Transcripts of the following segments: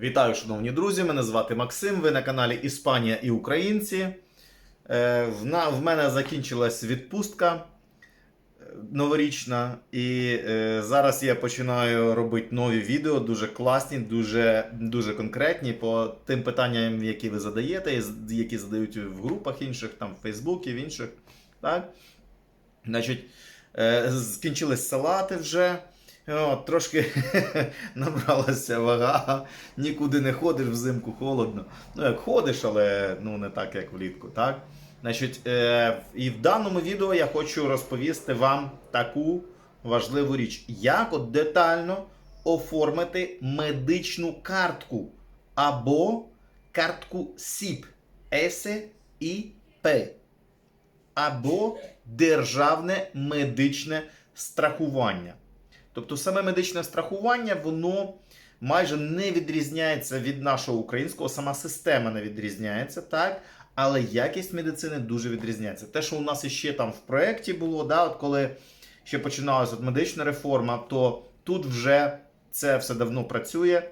Вітаю, шановні друзі! Мене звати Максим. Ви на каналі Іспанія і Українці. Е, В, мене закінчилась відпустка е, новорічна, і е, зараз я починаю робити нові відео, дуже класні, дуже, дуже конкретні по тим питанням, які ви задаєте, які задають в групах інших, там в Фейсбуці, в інших. Так? Значить, скінчились салати вже. От, трошки набралася вага, нікуди не ходиш взимку холодно. Ну, як ходиш, але ну, не так, як влітку. так? Значить, е, і в даному відео я хочу розповісти вам таку важливу річ, як от детально оформити медичну картку або картку СІП СІП або Державне медичне страхування. Тобто саме медичне страхування, воно майже не відрізняється від нашого українського, сама система не відрізняється, так? Але якість медицини дуже відрізняється. Те, що у нас іще там в проєкті було, да, от коли ще починалася медична реформа, то тут вже це все давно працює,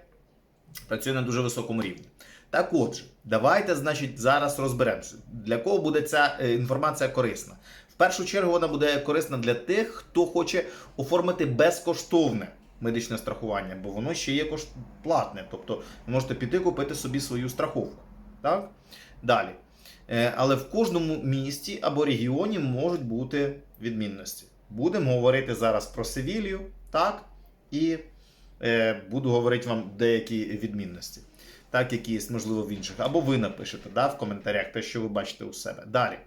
працює на дуже високому рівні. Так отже, давайте, значить, зараз розберемося, для кого буде ця е, інформація корисна. Першу чергу вона буде корисна для тих, хто хоче оформити безкоштовне медичне страхування, бо воно ще є кошт... платне. Тобто ви можете піти купити собі свою страховку. Так? Далі. Е, Але в кожному місті або регіоні можуть бути відмінності. Будемо говорити зараз про Севілію, так? І е, буду говорити вам деякі відмінності. Так, які є, можливо, в інших. Або ви напишете да, в коментарях те, що ви бачите у себе. Далі.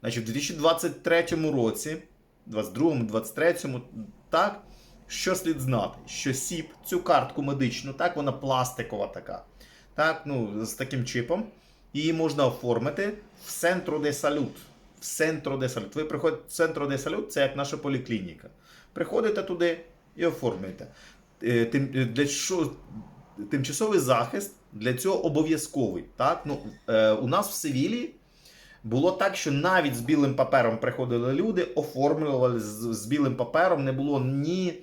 Значить, у 2023 році, 22-23, так, що слід знати? Що СІП, цю картку медичну, так, вона пластикова така. Так, ну, з таким чипом. Її можна оформити в Центро де Салют. В Центро де Салют. Ви приходите в Центро де Салют, це як наша поліклініка. Приходите туди і оформлюєте. Е, Тим, е, для що, тимчасовий захист для цього обов'язковий. Так? Ну, е, у нас в Севілі було так, що навіть з білим папером приходили люди, оформлювали з, з білим папером, не було ні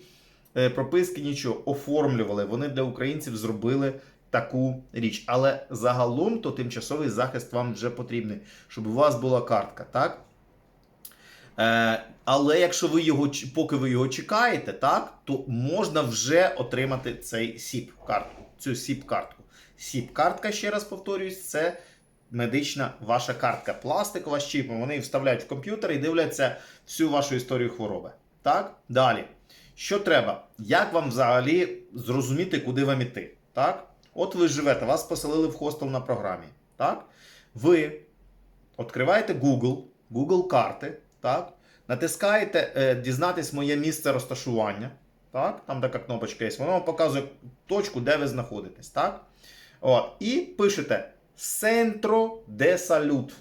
е, прописки, нічого. Оформлювали. Вони для українців зробили таку річ. Але загалом то тимчасовий захист вам вже потрібний, щоб у вас була картка. так? Е, але якщо ви його поки ви його чекаєте, так, то можна вже отримати цей сіп картку, цю сіп картку. Сіп картка, ще раз повторюсь, це медична ваша картка пластикова з чіпом. Вони вставляють в комп'ютер і дивляться всю вашу історію хвороби. Так? Далі. Що треба? Як вам взагалі зрозуміти, куди вам іти? Так? От ви живете, вас поселили в хостел на програмі. Так? Ви відкриваєте Google, Google карти, так? натискаєте е, дізнатись моє місце розташування. Так? Там така кнопочка є. Воно вам показує точку, де ви знаходитесь. Так? От. І пишете Centro de Salud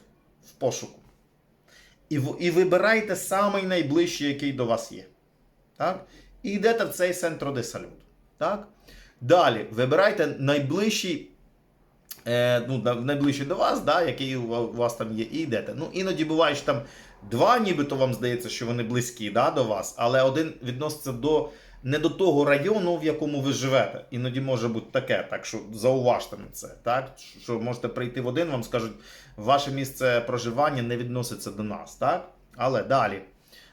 в пошуку. І, і вибираєте самий найближчий, який до вас є. Так? І йдете в цей Centro de Salud. Так? Далі вибирайте найближчий, е, ну, найближчий до вас, да, який у вас там є, і йдете. Ну, іноді буває, що там два, нібито вам здається, що вони близькі да, до вас, але один відноситься до не до того району, в якому ви живете. Іноді може бути таке, так що зауважте на це. Так? Що можете прийти в один, вам скажуть, ваше місце проживання не відноситься до нас. Так? Але далі.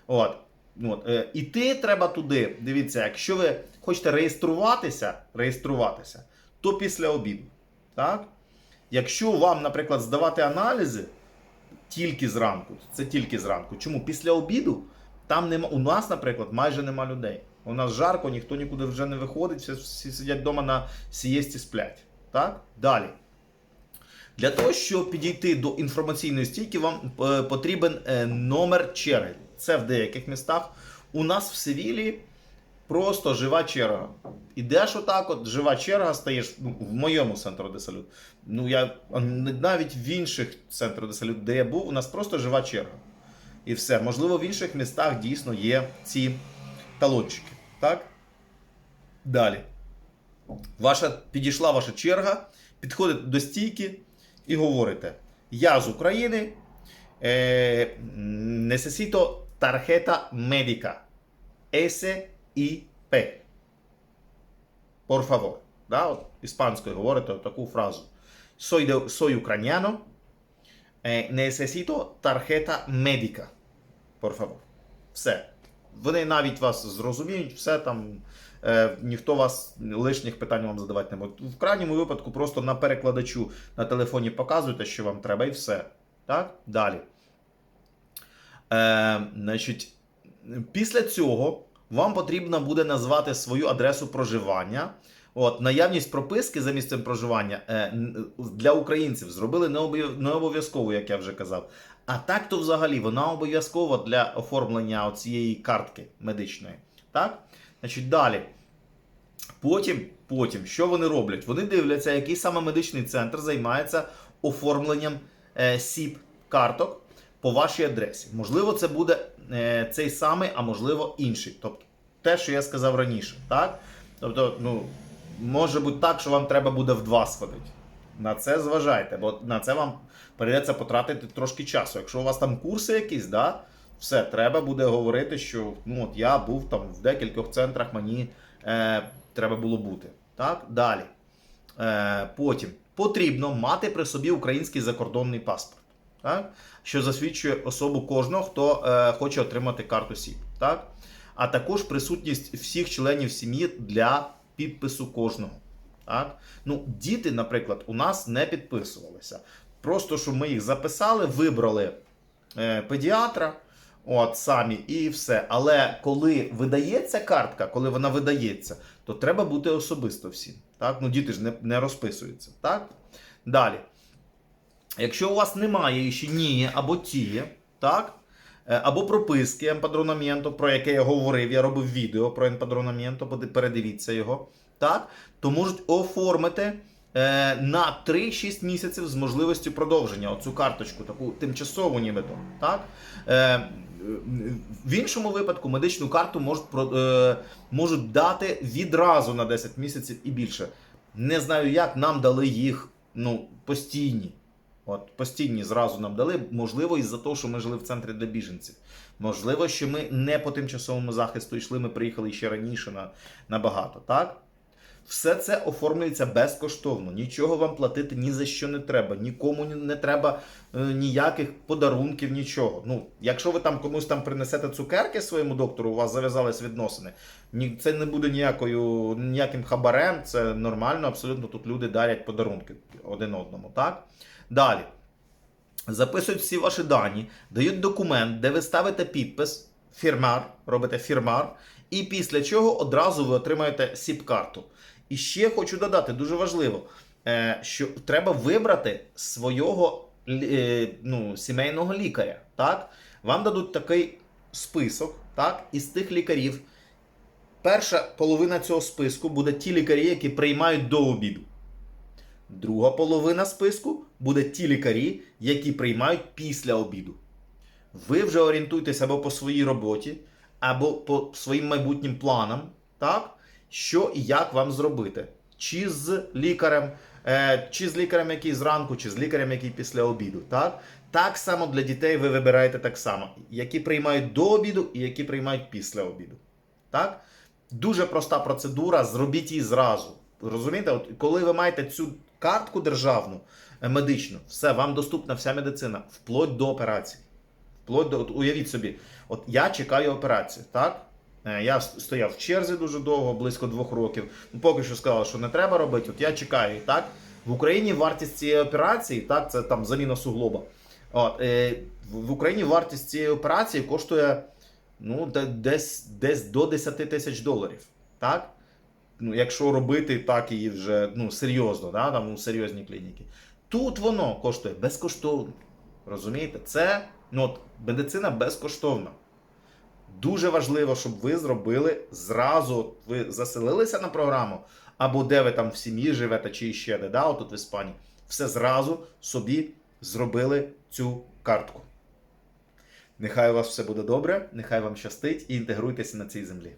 От. От, е, іти треба туди. Дивіться, якщо ви хочете реєструватися, реєструватися, то після обіду. Так? Якщо вам, наприклад, здавати аналізи тільки зранку, це тільки зранку. Чому? Після обіду там нема, у нас, наприклад, майже нема людей. У нас жарко, ніхто нікуди вже не виходить, всі, сидять вдома на сієсті сплять. Так? Далі. Для того, щоб підійти до інформаційної стійки, вам е, потрібен е, номер черги. Це в деяких містах. У нас в Севілі просто жива черга. Ідеш отак, от жива черга, стаєш ну, в моєму центру де салют. Ну я навіть в інших центрах де салют, де я був, у нас просто жива черга. І все. Можливо, в інших містах дійсно є ці талончики. Так? Далі. Ваша, підійшла ваша черга, підходите до стійки і говорите: Я з України, е, necesito tarjeta médica. SIP. Por favor. Да? От, іспанською говорите таку фразу. Soy, de, soy ucraniano, eh, necesito tarjeta médica. Por favor. Все. Вони навіть вас зрозуміють, все там. Е, ніхто вас лишніх питань вам задавати не буде. В крайньому випадку просто на перекладачу на телефоні показуєте, що вам треба, і все. Так? Далі. Е, значить, після цього вам потрібно буде назвати свою адресу проживання. От, наявність прописки за місцем проживання е, для українців зробили не обов'язково, як я вже казав. А так то взагалі вона обов'язкова для оформлення цієї картки медичної. Так? Значить, далі. Потім, потім, що вони роблять? Вони дивляться, який саме медичний центр займається оформленням е, СІП карток по вашій адресі. Можливо, це буде е, цей самий, а можливо інший. Тобто те, що я сказав раніше. Так? Тобто, ну, може бути так, що вам треба буде в два сходити. На це зважайте, бо на це вам прийдеться потратити трошки часу. Якщо у вас там курси якісь, да, все, треба буде говорити, що ну, от я був там в декількох центрах, мені е, треба було бути. Так? Далі. Е, потім потрібно мати при собі український закордонний паспорт, так? що засвідчує особу кожного, хто е, хоче отримати карту СІП. Так? А також присутність всіх членів сім'ї для підпису кожного. Так? Ну, діти, наприклад, у нас не підписувалися. Просто що ми їх записали, вибрали е, педіатра, от самі, і все. Але коли видається картка, коли вона видається, то треба бути особисто всім. Так? Ну, діти ж не, не розписуються. Так? Далі. Якщо у вас немає ще ні або тіє, так? Е, Або прописки емпадронаменту, про яке я говорив, я робив відео про емпадронаменту, передивіться його. Так? То можуть оформити е, на 3-6 місяців з можливістю продовження оцю карточку, таку тимчасову нібито. Так? Е, в іншому випадку медичну карту можуть, е, можуть дати відразу на 10 місяців і більше. Не знаю як, нам дали їх ну, постійні. От постійні зразу нам дали, можливо, із-за того, що ми жили в центрі для біженців. Можливо, що ми не по тимчасовому захисту йшли, ми приїхали ще раніше на, набагато, так? Все це оформлюється безкоштовно. Нічого вам платити ні за що не треба. Нікому не треба е, ніяких подарунків, нічого. Ну, якщо ви там комусь там принесете цукерки своєму доктору, у вас зав'язались відносини. Ні, це не буде ніякою, ніяким хабарем, це нормально, абсолютно тут люди дарять подарунки один одному, так? Далі. Записують всі ваші дані, дають документ, де ви ставите підпис, фірмар, робите фірмар, і після чого одразу ви отримаєте СІП-карту. І ще хочу додати, дуже важливо, е, що треба вибрати свого е, ну, сімейного лікаря. Так? Вам дадуть такий список, так? із тих лікарів. Перша половина цього списку буде ті лікарі, які приймають до обіду. Друга половина списку буде ті лікарі, які приймають після обіду. Ви вже орієнтуйтесь або по своїй роботі, або по своїм майбутнім планам, так? що і як вам зробити. Чи з лікарем, е, чи з лікарем, який зранку, чи з лікарем, який після обіду. Так? так само для дітей ви вибираєте так само, які приймають до обіду і які приймають після обіду. Так? Дуже проста процедура, зробіть її зразу. Розумієте, от коли ви маєте цю картку державну, е, медичну, все, вам доступна вся медицина, вплоть до операції. Вплоть до, от уявіть собі, от я чекаю операцію, так? Е, Я стояв в черзі дуже довго, близько двох років. Ну, поки що сказали, що не треба робити. От я чекаю. Так? В Україні вартість цієї операції, так, це там заміна суглоба. От, е, в Україні вартість цієї операції коштує ну, десь, десь до 10 тисяч доларів. Так? Ну, якщо робити так її вже ну, серйозно, да, там, у серйозній клініці. Тут воно коштує безкоштовно. Розумієте? Це ну, от, медицина безкоштовна. Дуже важливо, щоб ви зробили зразу, ви заселилися на програму, або де ви там в сім'ї живете, чи ще де, да, отут в Іспанії. Все зразу собі зробили цю картку. Нехай у вас все буде добре, нехай вам щастить і інтегруйтеся на цій землі.